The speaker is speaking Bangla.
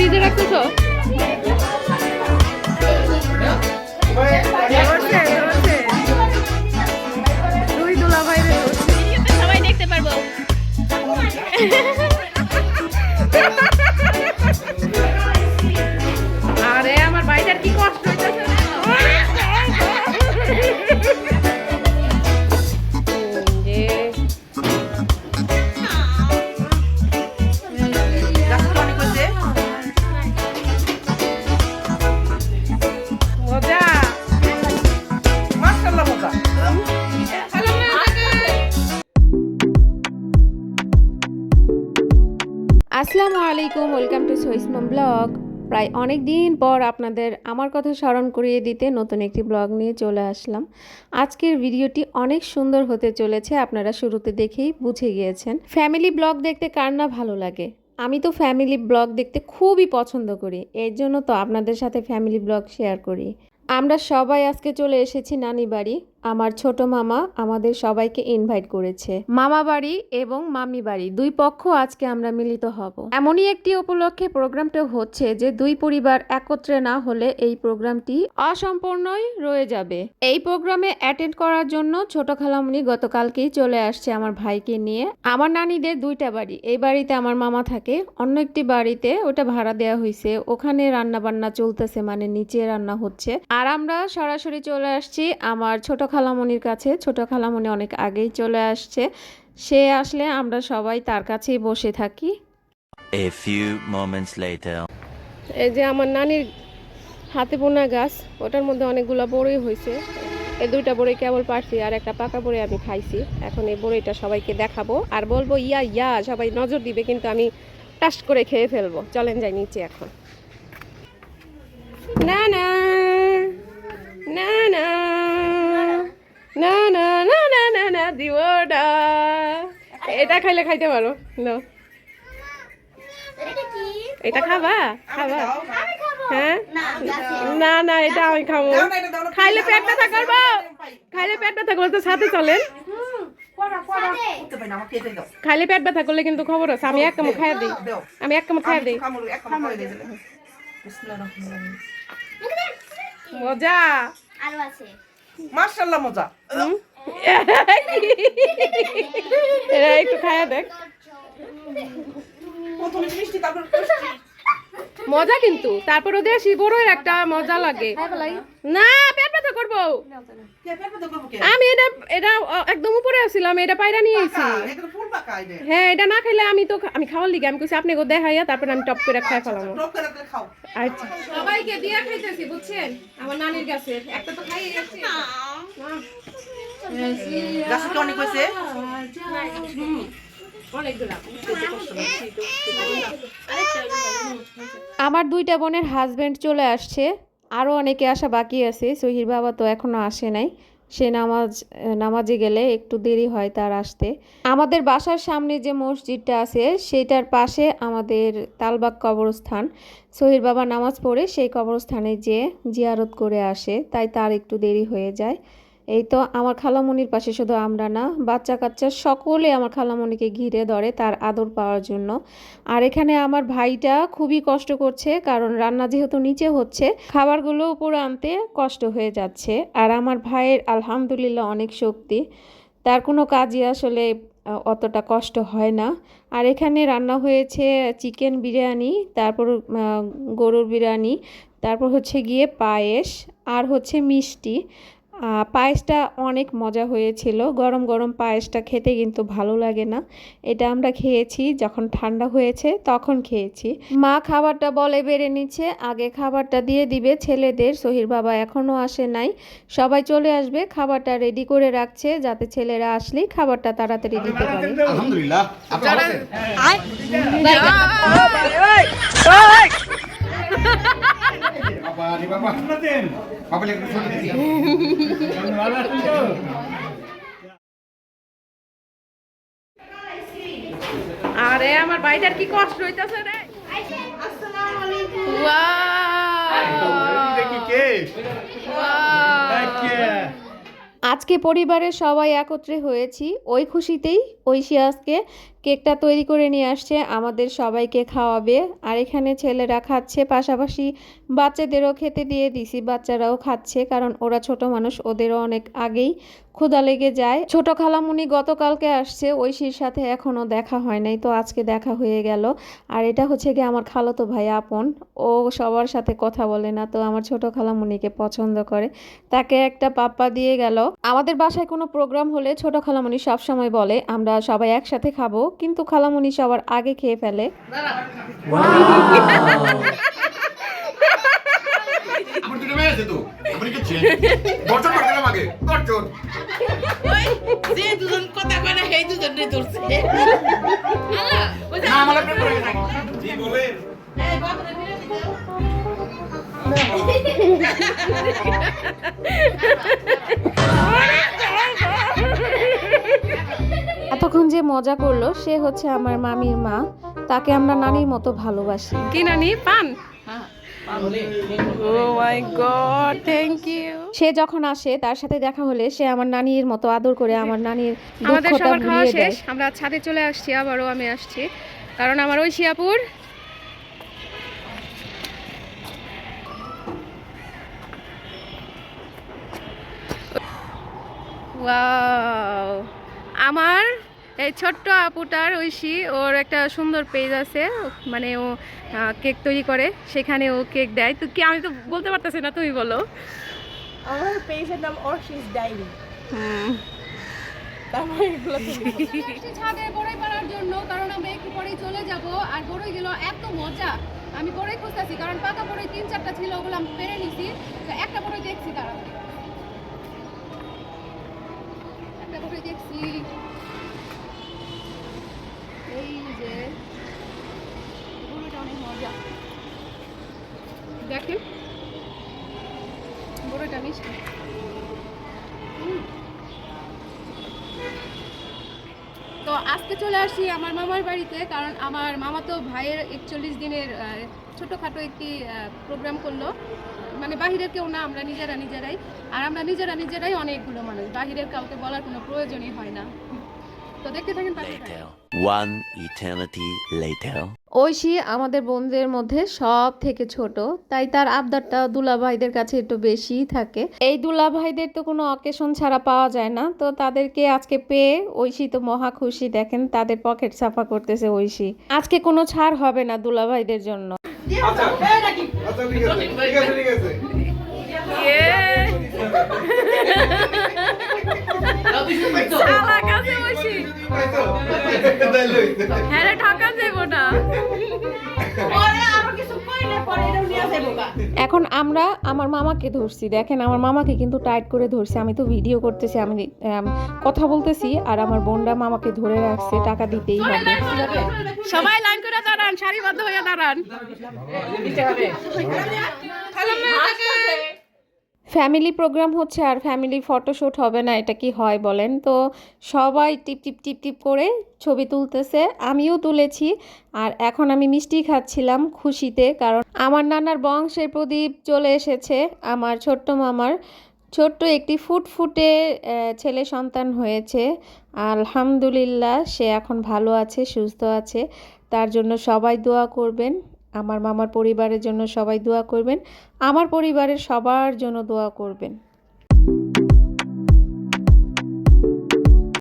ফ্রিজে রাখতেছো? সবাই দেখতে পারব। Welcome to সইসমম blog. প্রায় অনেক দিন পর আপনাদের আমার কথা স্মরণ করিয়ে দিতে নতুন একটি ব্লগ নিয়ে চলে আসলাম। আজকের ভিডিওটি অনেক সুন্দর হতে চলেছে, আপনারা শুরুতে দেখেই বুঝে গিয়েছেন। ফ্যামিলি ব্লগ দেখতে কার না ভালো লাগে? আমি তো ফ্যামিলি ব্লগ দেখতে খুবই পছন্দ করি, এর জন্য তো আপনাদের সাথে ফ্যামিলি ব্লগ শেয়ার করি। আমরা সবাই আজকে চলে এসেছি নানি বাড়ি আমার ছোট মামা আমাদের সবাইকে ইনভাইট করেছে। মামা বাড়ি এবং মামি বাড়ি দুই পক্ষ আজকে আমরা মিলিত হব। এমনই একটি উপলক্ষে প্রোগ্রামটা হচ্ছে যে দুই পরিবার একত্রে না হলে এই প্রোগ্রামটি অসম্পূর্ণই রয়ে যাবে। এই প্রোগ্রামে অ্যাটেন্ড করার জন্য ছোট খালামুনি গতকালকেই চলে আসছে আমার ভাইকে নিয়ে। আমার নানিদের দুইটা বাড়ি। এই বাড়িতে আমার মামা থাকে। অন্য একটি বাড়িতে ওটা ভাড়া দেওয়া হয়েছে ওখানে রান্না বান্না চলতেছে মানে নিচে রান্না হচ্ছে। আর আমরা সরাসরি চলে আসছি আমার ছোট খালামণির কাছে ছোট খালামণি অনেক আগেই চলে আসছে। সে আসলে আমরা সবাই তার কাছেই বসে থাকি। A few moments later. এই যে আমার নানির হাতে বোনা গাছ ওটার মধ্যে অনেকগুলো বড়ই হয়েছে। এই দুইটা বড়ই কেবল পারছি আর একটা পাকা বড়ই আমি খাইছি। এখন এই বড়ইটা সবাইকে দেখাবো আর বলব ইয়া ইয়া সবাই নজর দিবে কিন্তু আমি টাস করে খেয়ে ফেলব। চলেন যাই নিচে এখন। না না। দিব না এটা খাইলে খাইতে পারো। না এটা খাবা? খাবা? হ্যাঁ? না না, এটা আমি খাব। খাইলে পেট ব্যথা করব। খাইলে পেট ব্যথা করলে তো সাথে চলেন। খাইলে পেট ব্যথা করলে কিন্তু খবর আছে। আমি এক কামড় খাইয়া দিই। আমি এক কামড় খাইয়া দিই। মজা। আরও আছে। মার্শাল্লাহ মজা। একটু খায়া দেখ। মজা কিন্তু। তারপর ওদের শিবরের একটা মজা লাগে। হ্যাঁ, না করব? আমি এটা এটা একদম উপরে আসছিলাম এটা পায়রা নিয়ে হ্যাঁ এটা না খাইলে আমি তো আমি খাওয়ার লিগে আমি কইছি আপনি গো দেখাইয়া তারপর আমি টপ করে খাই ফেলাম। আচ্ছা। সবাইকে দিয়া খাইতেছি বুঝছেন? আমার নানির কাছে। একটা তো খাইয়ে গেছি গাছে অনেক হয়েছে আমার দুইটা বোনের হাজবেন্ড চলে আসছে। আরও অনেকে আসা বাকি আছে। সহির বাবা তো এখনও আসে নাই। সে নামাজ নামাজে গেলে একটু দেরি হয় তার আসতে। আমাদের বাসার সামনে যে মসজিদটা আছে সেটার পাশে আমাদের তালবাগ কবরস্থান। সহির বাবা নামাজ পড়ে সেই কবরস্থানে যেয়ে জিয়ারত করে আসে, তাই তার একটু দেরি হয়ে যায়। এই তো আমার খালামণির পাশে শুধু আমরা না বাচ্চা কাচ্চা সকলে আমার খালামণিকে ঘিরে ধরে তার আদর পাওয়ার জন্য। আর এখানে আমার ভাইটা খুবই কষ্ট করছে, কারণ রান্না যেহেতু নিচে হচ্ছে, খাবারগুলো উপরে আনতে কষ্ট হয়ে যাচ্ছে। আর আমার ভাইয়ের আলহামদুলিল্লাহ অনেক শক্তি, তার কোনো কাজই আসলে অতটা কষ্ট হয় না। আর এখানে রান্না হয়েছে চিকেন বিরিয়ানি, তারপর গরুর বিরিয়ানি, তারপর হচ্ছে গিয়ে পায়েস, আর হচ্ছে মিষ্টি। পায়েসটা অনেক মজা হয়েছিল গরম গরম পায়েসটা খেতে কিন্তু ভালো লাগে না এটা আমরা খেয়েছি যখন ঠান্ডা হয়েছে তখন খেয়েছি মা খাবারটা বলে বেড়ে নিচ্ছে আগে খাবারটা দিয়ে দিবে ছেলেদের সহির বাবা এখনও আসে নাই সবাই চলে আসবে খাবারটা রেডি করে রাখছে যাতে ছেলেরা আসলেই খাবারটা তাড়াতাড়ি দিতে পারে আলহামদুলিল্লাহ আপনারা? বাবা বাবা। বাবা আরে আমার ভাইটার কি কষ্ট হইতাছে রে? আসসালামু আলাইকুম কে। আজকে পরিবারের সবাই একত্রে হয়েছি। ওই খুশিতেই ঐশী আজকে কেকটা তৈরি করে নিয়ে আসছে, আমাদের সবাইকে খাওয়াবে। আর এখানে ছেলেরা খাচ্ছে, পাশাপাশি বাচ্চাদেরও খেতে দিয়ে দিছি, বাচ্চারাও খাচ্ছে, কারণ ওরা ছোট মানুষ, ওদেরও অনেক আগেই ক্ষুধা লেগে যায়। ছোট খালামুনি গতকালকে আসছে, ঐশীর সাথে এখনও দেখা হয় নাই, তো আজকে দেখা হয়ে গেল। আর এটা হচ্ছে গিয়ে আমার খালাতো ভাই আপন, ও সবার সাথে কথা বলে না, তো আমার ছোট খালামুনিকে পছন্দ করে। তাকে একটা পাপ্পা দিয়ে গেল। আমাদের বাসায় কোনো প্রোগ্রাম হলে ছোট খালামুনি সবসময় বলে, আমরা সবাই একসাথে খাব। কিন্তু খালামুনি সবার আগে খেয়ে ফেলে। আমার মজা করল সে হচ্ছে আমার মামির মা। তাকে আমরা নানির মতো ভালোবাসি। কি নানি পান? ও গড থ্যাংক ইউ সে যখন আসে তার সাথে দেখা হলে সে আমার নানির মতো আদর করে আমার নানির আমাদের সবার খাওয়া শেষ। আমরা ছাদে চলে আসছি আবারও আমি আসছি। কারণ আমার ওই শিয়াপুর। ওয়াও। আমার এই ছোট্ট আপুটার ঐশী ওর একটা সুন্দর পেজ আছে মানে ও কেক তৈরি করে সেখানে ও কেক দেয়। তো কি আমি তো বলতে পারতেছি না তুমি বলো। আমার পেজের নাম অর্শিস ডায়েরি। হুম। ছাদে বড়ই পাড়ার জন্য কারণ আমরা একটু পরেই চলে যাব আর বড়ই গেল এত মজা। আমি বড়ই খুঁজতেছি কারণ পাকা বড়ই তিন চারটা ছিল ওগুলো আমি পেরে নিছি। তো একটা বড়ই দেখছি তারা একটা বড়ই দেখছি এই যে বড়ইটা অনেক মজা। দেখেন মিষ্টি। তো আজকে চলে আসি আমার মামার বাড়িতে, কারণ আমার মামা তো ভাইয়ের একচল্লিশ দিনের ছোটোখাটো একটি প্রোগ্রাম করল। মানে বাহিরের কেউ না, আমরা নিজেরা নিজেরাই। আর আমরা নিজেরা নিজেরাই অনেকগুলো মানুষ, বাহিরের কাউকে বলার কোনো প্রয়োজনই হয় না। তো দেখতে থাকেন. One eternity later. ঐশী আমাদের বোনদের মধ্যে সব থেকে ছোট তাই তার আবদারটা দুলাভাইদের কাছে একটু বেশিই থাকে। এই দুলাভাইদের তো কোনো অকেশন ছাড়া পাওয়া যায় না তো তাদেরকে আজকে পেয়ে ঐশী তো মহা খুশি। দেখেন তাদের পকেট সাফা করতেছে ঐশী। আজকে কোনো ছাড় হবে না দুলাভাইদের জন্য। আচ্ছা আচ্ছা ঠিক আছে ঠিক আছে ঠিক আছে। আমার কাছে বসি হ্যাঁ রে, যাইবো না এখন আমরা আমার মামাকে ধরছি দেখেন আমার মামাকে কিন্তু টাইট করে ধরছে আমি তো ভিডিও করতেছি আমি কথা বলতেছি আর আমার বোনরা মামাকে ধরে রাখছে টাকা দিতেই হবে। সবাই লাইন করে দাঁড়ান সারিবদ্ধ হয়ে দাঁড়ান। ফ্যামিলি প্রোগ্রাম হচ্ছে আর ফ্যামিলি ফটোশ্যুট হবে না, এটা কি হয় বলেন? তো সবাই টিপ টিপ টিপ টিপ করে ছবি তুলতেছে, আমিও তুলেছি। আর এখন আমি মিষ্টি খাচ্ছিলাম খুশিতে, কারণ আমার নানার বংশের প্রদীপ চলে এসেছে, আমার ছোট্ট মামার। ছোট্ট একটি ফুটফুটে ছেলে সন্তান হয়েছে। আলহামদুলিল্লাহ, সে এখন ভালো আছে, সুস্থ আছে। তার জন্য সবাই দোয়া করবেন। আমার মামার পরিবারের জন্য সবাই দোয়া করবেন। আমার পরিবারের সবার জন্য দোয়া করবেন।